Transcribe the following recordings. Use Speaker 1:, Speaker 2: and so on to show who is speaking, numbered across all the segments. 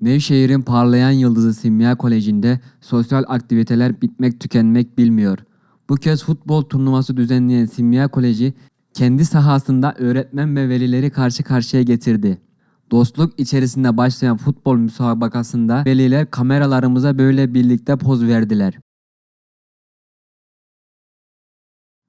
Speaker 1: Nevşehir'in parlayan yıldızı Simya Koleji'nde sosyal aktiviteler bitmek tükenmek bilmiyor. Bu kez futbol turnuvası düzenleyen Simya Koleji kendi sahasında öğretmen ve velileri karşı karşıya getirdi. Dostluk içerisinde başlayan futbol müsabakasında veliler kameralarımıza böyle birlikte poz verdiler.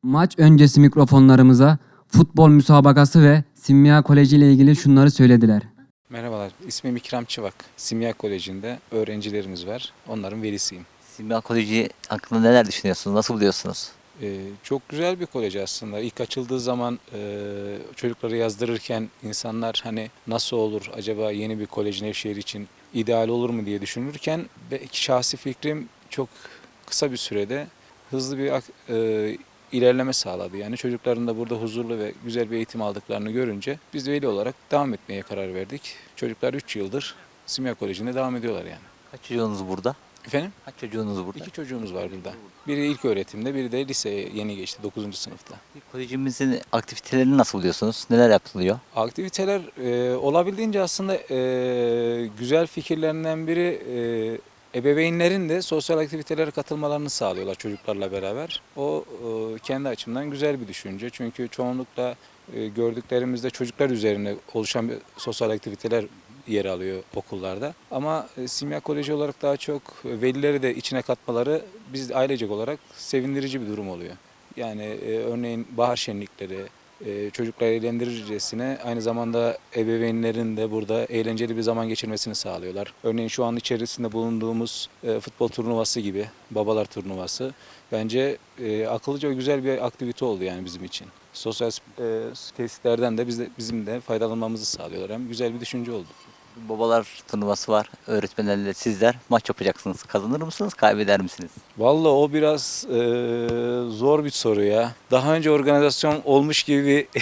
Speaker 1: Maç öncesi mikrofonlarımıza futbol müsabakası ve Simya Koleji ile ilgili şunları söylediler.
Speaker 2: Merhabalar, ismim İkram Çıvak. Simya Koleji'nde öğrencilerimiz var. Onların velisiyim.
Speaker 3: Simya Koleji hakkında neler düşünüyorsunuz? Nasıl buluyorsunuz?
Speaker 2: Ee, çok güzel bir kolej aslında. İlk açıldığı zaman e, çocukları yazdırırken insanlar hani nasıl olur acaba yeni bir kolej Nevşehir için ideal olur mu diye düşünürken belki şahsi fikrim çok kısa bir sürede hızlı bir e, ilerleme sağladı. Yani çocukların da burada huzurlu ve güzel bir eğitim aldıklarını görünce biz veli olarak devam etmeye karar verdik. Çocuklar 3 yıldır Simya Koleji'nde devam ediyorlar yani.
Speaker 3: Kaç çocuğunuz burada?
Speaker 2: Efendim?
Speaker 3: Kaç çocuğunuz burada?
Speaker 2: İki çocuğumuz var burada. Biri ilk öğretimde, biri de liseye yeni geçti 9. sınıfta.
Speaker 3: Kolejimizin aktivitelerini nasıl buluyorsunuz? Neler yapılıyor?
Speaker 2: Aktiviteler e, olabildiğince aslında e, güzel fikirlerinden biri e, ebeveynlerin de sosyal aktivitelere katılmalarını sağlıyorlar çocuklarla beraber. O e, kendi açımdan güzel bir düşünce. Çünkü çoğunlukla e, gördüklerimizde çocuklar üzerine oluşan bir sosyal aktiviteler yer alıyor okullarda. Ama e, Simya Koleji olarak daha çok velileri de içine katmaları biz ailecek olarak sevindirici bir durum oluyor. Yani örneğin bahar şenlikleri, e, çocuklar eğlendirircesine aynı zamanda ebeveynlerin de burada eğlenceli bir zaman geçirmesini sağlıyorlar. Örneğin şu an içerisinde bulunduğumuz e, futbol turnuvası gibi, babalar turnuvası bence e, akıllıca ve güzel bir aktivite oldu yani bizim için. Sosyal e, tesislerden de, biz de bizim de faydalanmamızı sağlıyorlar. Hem güzel bir düşünce oldu.
Speaker 3: Babalar turnuvası var. Öğretmenlerle sizler maç yapacaksınız. Kazanır mısınız? Kaybeder misiniz?
Speaker 2: Vallahi o biraz e, zor bir soru ya. Daha önce organizasyon olmuş gibi bir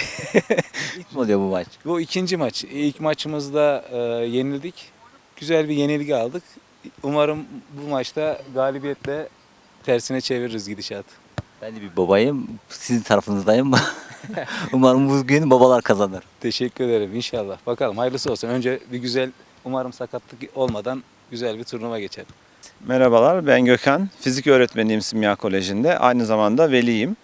Speaker 3: İlk mi oluyor bu maç?
Speaker 2: Bu ikinci maç. İlk maçımızda e, yenildik. Güzel bir yenilgi aldık. Umarım bu maçta galibiyetle tersine çeviririz gidişat.
Speaker 3: Ben de bir babayım. Sizin tarafınızdayım. Umarım bugün babalar kazanır.
Speaker 2: Teşekkür ederim inşallah. Bakalım hayırlısı olsun. Önce bir güzel umarım sakatlık olmadan güzel bir turnuva geçer.
Speaker 4: Merhabalar, ben Gökhan. Fizik öğretmeniyim Simya Koleji'nde. Aynı zamanda veliyim.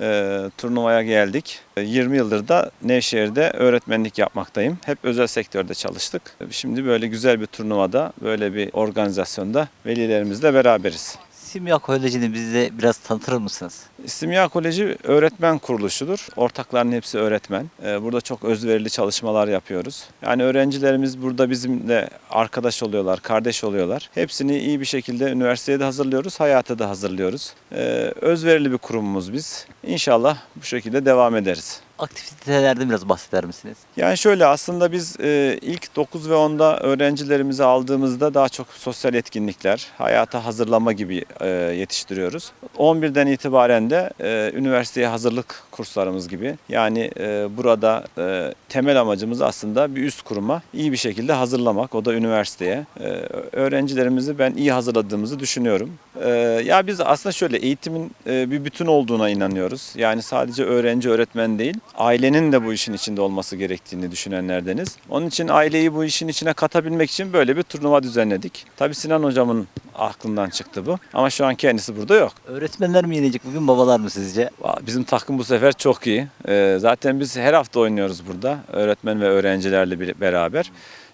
Speaker 4: Ee, turnuvaya geldik. Ee, 20 yıldır da Nevşehir'de öğretmenlik yapmaktayım. Hep özel sektörde çalıştık. Şimdi böyle güzel bir turnuvada, böyle bir organizasyonda velilerimizle beraberiz.
Speaker 3: Simya Koleji'ni bize biraz tanıtır mısınız?
Speaker 4: Simya Koleji öğretmen kuruluşudur. Ortakların hepsi öğretmen. Ee, Burada çok özverili çalışmalar yapıyoruz. Yani öğrencilerimiz burada bizimle arkadaş oluyorlar, kardeş oluyorlar. Hepsini iyi bir şekilde üniversiteye de hazırlıyoruz, hayata da hazırlıyoruz. Ee, Özverili bir kurumumuz biz. İnşallah bu şekilde devam ederiz.
Speaker 3: Aktivitelerden biraz bahseder misiniz?
Speaker 4: Yani şöyle aslında biz e, ilk 9 ve 10'da öğrencilerimizi aldığımızda daha çok sosyal etkinlikler, hayata hazırlama gibi e, yetiştiriyoruz. 11'den itibaren de e, üniversiteye hazırlık kurslarımız gibi. Yani burada temel amacımız aslında bir üst kuruma iyi bir şekilde hazırlamak. O da üniversiteye. Öğrencilerimizi ben iyi hazırladığımızı düşünüyorum. Ya biz aslında şöyle eğitimin bir bütün olduğuna inanıyoruz. Yani sadece öğrenci öğretmen değil, ailenin de bu işin içinde olması gerektiğini düşünenlerdeniz. Onun için aileyi bu işin içine katabilmek için böyle bir turnuva düzenledik. Tabii Sinan hocamın aklından çıktı bu. Ama şu an kendisi burada yok.
Speaker 3: Öğretmenler mi yenecek bugün babalar mı sizce?
Speaker 4: Bizim takım bu sefer çok iyi. Ee, zaten biz her hafta oynuyoruz burada. Öğretmen ve öğrencilerle beraber.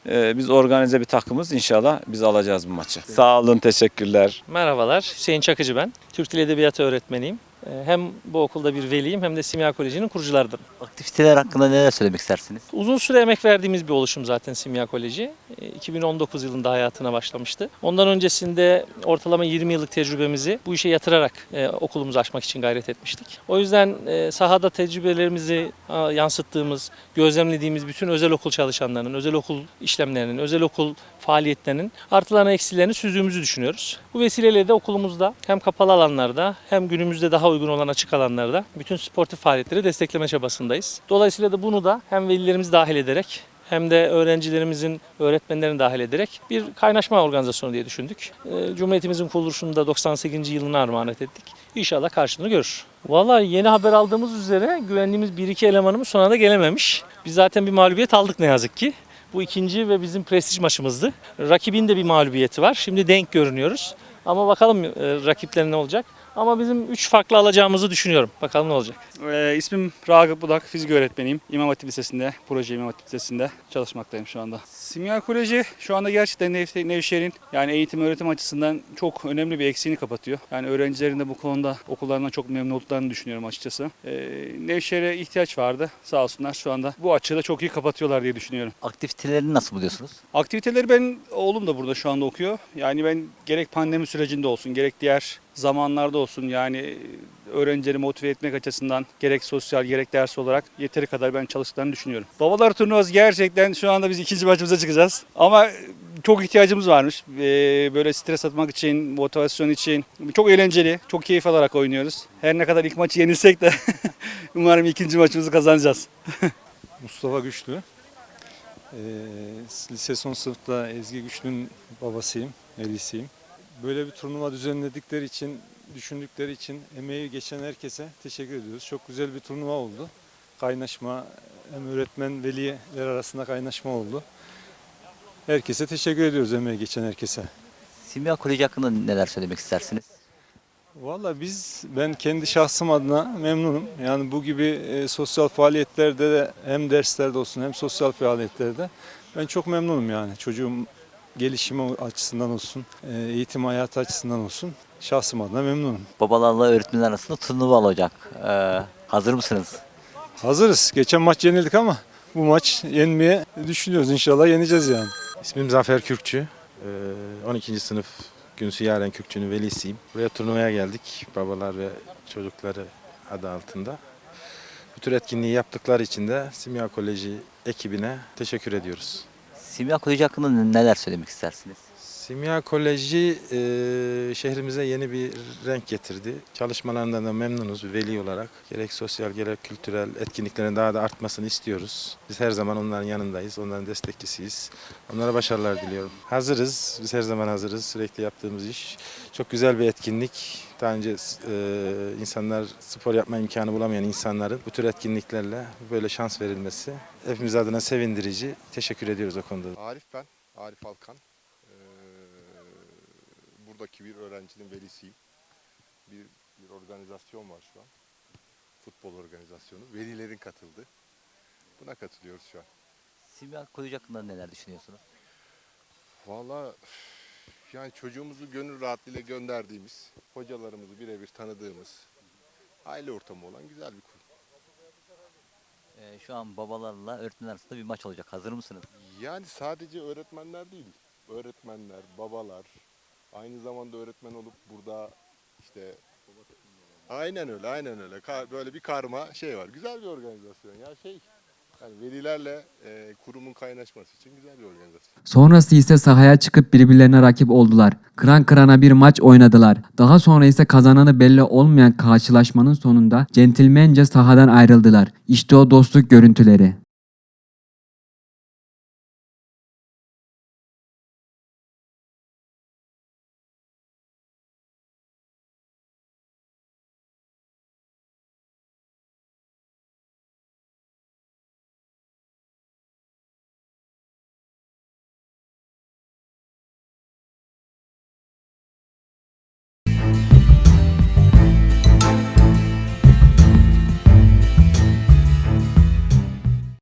Speaker 4: Ee, biz organize bir takımız. İnşallah biz alacağız bu maçı. Sağ olun, teşekkürler.
Speaker 5: Merhabalar, Hüseyin Çakıcı ben. Türk Dili Edebiyatı öğretmeniyim. Ee, Hem bu okulda bir veliyim hem de Simya Koleji'nin kurucularıdır.
Speaker 3: Aktiviteler hakkında neler söylemek istersiniz?
Speaker 5: Uzun süre emek verdiğimiz bir oluşum zaten Simya Koleji. Ee, 2019 yılında hayatına başlamıştı. Ondan öncesinde ortalama 20 yıllık tecrübemizi bu işe yatırarak e, okulumuzu açmak için gayret etmiştik. O yüzden e, sahada tecrübelerimizi yansıttığımız, gözlemlediğimiz bütün özel okul çalışanlarının, özel okul işlemlerinin, özel okul faaliyetlerinin artılarını eksilerini süzdüğümüzü düşünüyoruz. Bu vesileyle de okulumuzda hem kapalı alanlarda hem günümüzde daha uygun olan açık alanlarda bütün sportif faaliyetleri destekleme çabasındayız. Dolayısıyla da bunu da hem velilerimizi dahil ederek hem de öğrencilerimizin, öğretmenlerini dahil ederek bir kaynaşma organizasyonu diye düşündük. Ee, Cumhuriyetimizin kuruluşunu da 98. yılına armağan ettik. İnşallah karşılığını görür. Vallahi yeni haber aldığımız üzere güvendiğimiz bir iki elemanımız son anda gelememiş. Biz zaten bir mağlubiyet aldık ne yazık ki. Bu ikinci ve bizim prestij maçımızdı. Rakibin de bir mağlubiyeti var. Şimdi denk görünüyoruz. Ama bakalım e, rakipler ne olacak. Ama bizim 3 farklı alacağımızı düşünüyorum. Bakalım ne olacak.
Speaker 6: Ee, ismim Ragıp Budak, fizik öğretmeniyim. İmam Hatip Lisesi'nde, proje İmam Hatip Lisesi'nde çalışmaktayım şu anda. Simya Koleji şu anda gerçekten Nev- Nevşehir'in yani eğitim öğretim açısından çok önemli bir eksiğini kapatıyor. Yani öğrencilerin de bu konuda okullarından çok memnun olduklarını düşünüyorum açıkçası. Ee, Nevşehir'e ihtiyaç vardı sağ olsunlar şu anda. Bu açığı da çok iyi kapatıyorlar diye düşünüyorum.
Speaker 3: Aktivitelerini nasıl buluyorsunuz?
Speaker 6: Aktiviteleri ben oğlum da burada şu anda okuyor. Yani ben gerek pandemi sürecinde olsun gerek diğer zamanlarda olsun yani öğrencileri motive etmek açısından gerek sosyal gerek ders olarak yeteri kadar ben çalıştıklarını düşünüyorum. Babalar turnuvası gerçekten şu anda biz ikinci maçımıza çıkacağız. Ama çok ihtiyacımız varmış. Ee, Böyle stres atmak için, motivasyon için. Çok eğlenceli, çok keyif alarak oynuyoruz. Her ne kadar ilk maçı yenilsek de umarım ikinci maçımızı kazanacağız.
Speaker 7: Mustafa Güçlü. Ee, lise son sınıfta Ezgi Güçlü'nün babasıyım, velisiyim. Böyle bir turnuva düzenledikleri için, düşündükleri için emeği geçen herkese teşekkür ediyoruz. Çok güzel bir turnuva oldu. Kaynaşma, hem öğretmen, veliler arasında kaynaşma oldu. Herkese teşekkür ediyoruz emeği geçen herkese.
Speaker 3: Simya Koleji hakkında neler söylemek istersiniz?
Speaker 7: Valla biz, ben kendi şahsım adına memnunum. Yani bu gibi e, sosyal faaliyetlerde de hem derslerde olsun hem sosyal faaliyetlerde ben çok memnunum yani. Çocuğum gelişimi açısından olsun, e, eğitim hayatı açısından olsun şahsım adına memnunum.
Speaker 3: Babalarla öğretmenler arasında turnuva olacak. Ee, hazır mısınız?
Speaker 7: Hazırız. Geçen maç yenildik ama bu maç yenmeye düşünüyoruz. İnşallah yeneceğiz yani.
Speaker 8: İsmim Zafer Kürkçü. Ee, 12. sınıf Günsü Yaren Kürkçü'nün velisiyim. Buraya turnuvaya geldik. Babalar ve çocukları adı altında. Bu tür etkinliği yaptıkları için de Simya Koleji ekibine teşekkür ediyoruz.
Speaker 3: Simya Koleji hakkında neler söylemek istersiniz?
Speaker 8: Simya Koleji e, şehrimize yeni bir renk getirdi. Çalışmalarından da memnunuz veli olarak. Gerek sosyal gerek kültürel etkinliklerin daha da artmasını istiyoruz. Biz her zaman onların yanındayız, onların destekçisiyiz. Onlara başarılar diliyorum. Hazırız, biz her zaman hazırız. Sürekli yaptığımız iş. Çok güzel bir etkinlik. Daha önce e, insanlar spor yapma imkanı bulamayan insanların bu tür etkinliklerle böyle şans verilmesi hepimiz adına sevindirici. Teşekkür ediyoruz o konuda.
Speaker 9: Arif ben, Arif Alkan. Buradaki bir öğrencinin velisiyim. Bir, bir organizasyon var şu an. Futbol organizasyonu. Velilerin katıldığı. Buna katılıyoruz şu an.
Speaker 3: Simya Koleji hakkında neler düşünüyorsunuz?
Speaker 9: Vallahi yani çocuğumuzu gönül rahatlığıyla gönderdiğimiz, hocalarımızı birebir tanıdığımız, aile ortamı olan güzel bir kurum.
Speaker 3: Ee, şu an babalarla öğretmenler arasında bir maç olacak. Hazır mısınız?
Speaker 9: Yani sadece öğretmenler değil, öğretmenler, babalar, aynı zamanda öğretmen olup burada işte aynen öyle, aynen öyle. Ka- Böyle bir karma şey var. Güzel bir organizasyon ya şey. Yani velilerle e, kurumun kaynaşması için güzel bir organizasyon.
Speaker 1: Sonrası ise sahaya çıkıp birbirlerine rakip oldular. Kıran kırana bir maç oynadılar. Daha sonra ise kazananı belli olmayan karşılaşmanın sonunda centilmence sahadan ayrıldılar. İşte o dostluk görüntüleri.